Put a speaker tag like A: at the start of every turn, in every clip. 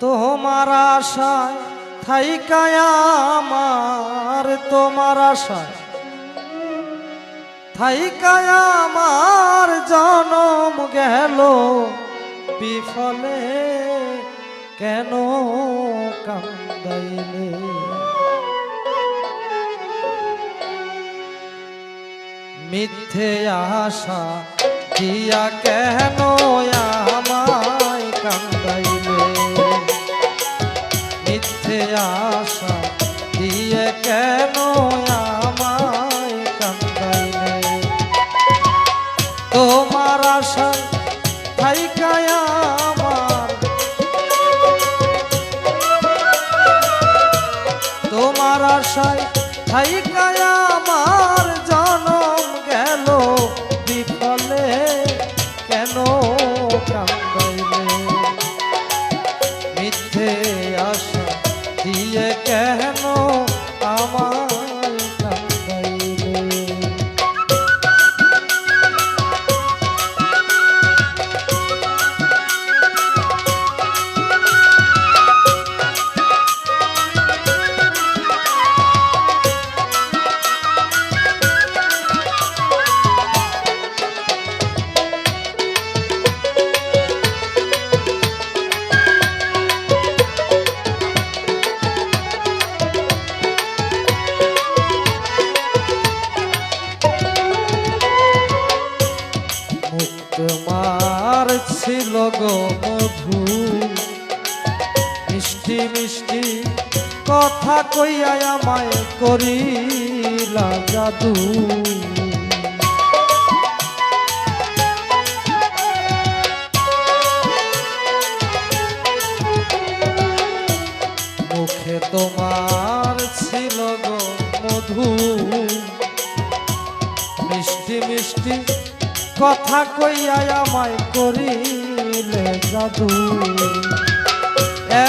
A: তোমার আশায় থাইকায় আমার, তোমার আশায় থাইকায় আমার জনম গেল। বিফলে কেন কান্দাইলে? মিথ্যে আশা দিয়া কেন আমায় কান্দাইলে? আশা, দিয়ে কেন আমায় কান্দাইলে? তোমার আশা থাইকায় আমার। তোমার আশায় থাইকায় আমার জনম গেল, বিফলে কেন কান্দাইলে? মিথ্যে আশা দিয়ে কেন? ছিল গো মধু মিষ্টি মিষ্টি কথা কইয়া আমায় করিলা জাদু। মুখে তোমার ছিল গো মধু। মিষ্টি মিষ্টি কথা কইয়া আমায় করিলে জাদু।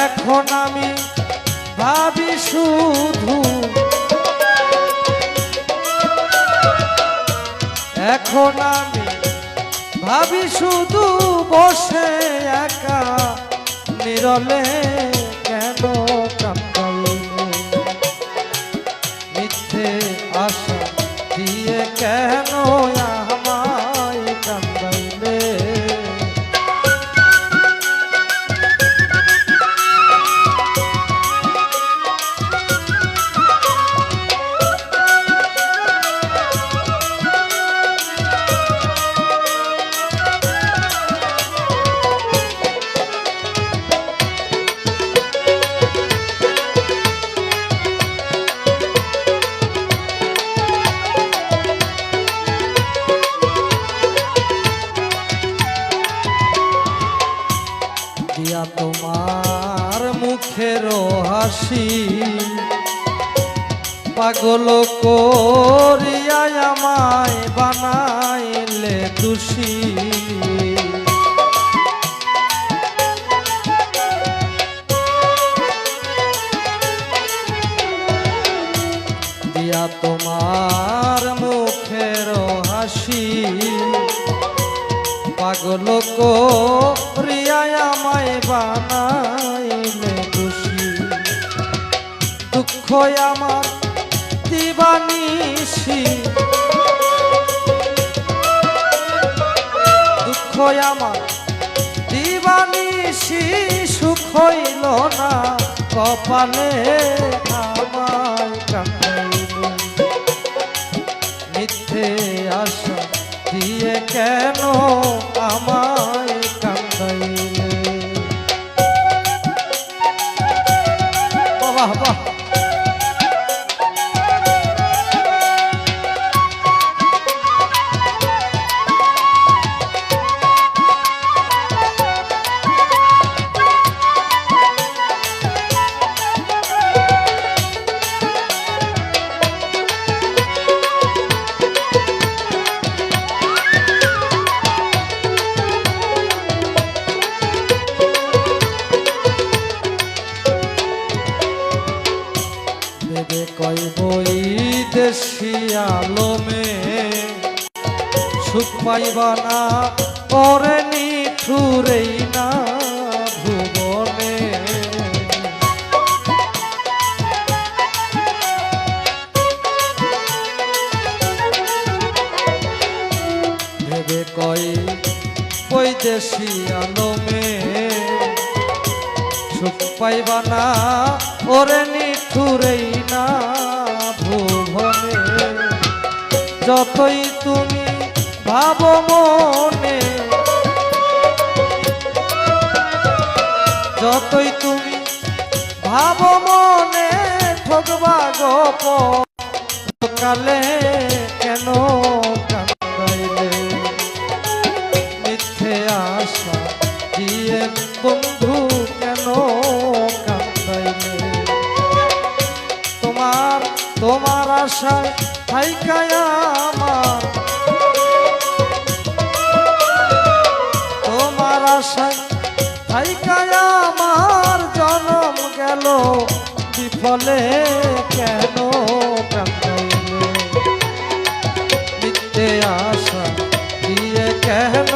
A: এখন আমি ভাবি শুধু, এখন আমি ভাবি শুধু বসে একা, নিরলে হাসি। পাগল করিয়া আমায় বানাইলে দোষী। দিয়া তোমার মুখের হাসি। পাগল করিয়া আমায় বানাইলে দুঃখ আমার দিবানিসি দুঃখ আমার দিবানিসি সুখ হইল না, কপালে আমায় কান্দাইলে মিথ্যে আশা দিয়ে কেন সবাই বই দেশি আলমে। সুখ পাইবা না করে নিঠুরেই না ভুবনে। ভেবে কই দেশি আলমে। পাইবা না। ওরে নিঠুরেই না ভুবনে। যতই তুমি ভাবো মনে, যতই তুমি ভাবো মনে ঠকবা গোপ কালে কেন কান্দাইলে? মিথ্যে আশা দিয়ে বন্ধু কেন আশায় থাইকায় আমার। তোমার আশায় থাইকায় আমার জনম গেল। বিফলে কেন মিথ্যে আশা দিয়ে কেন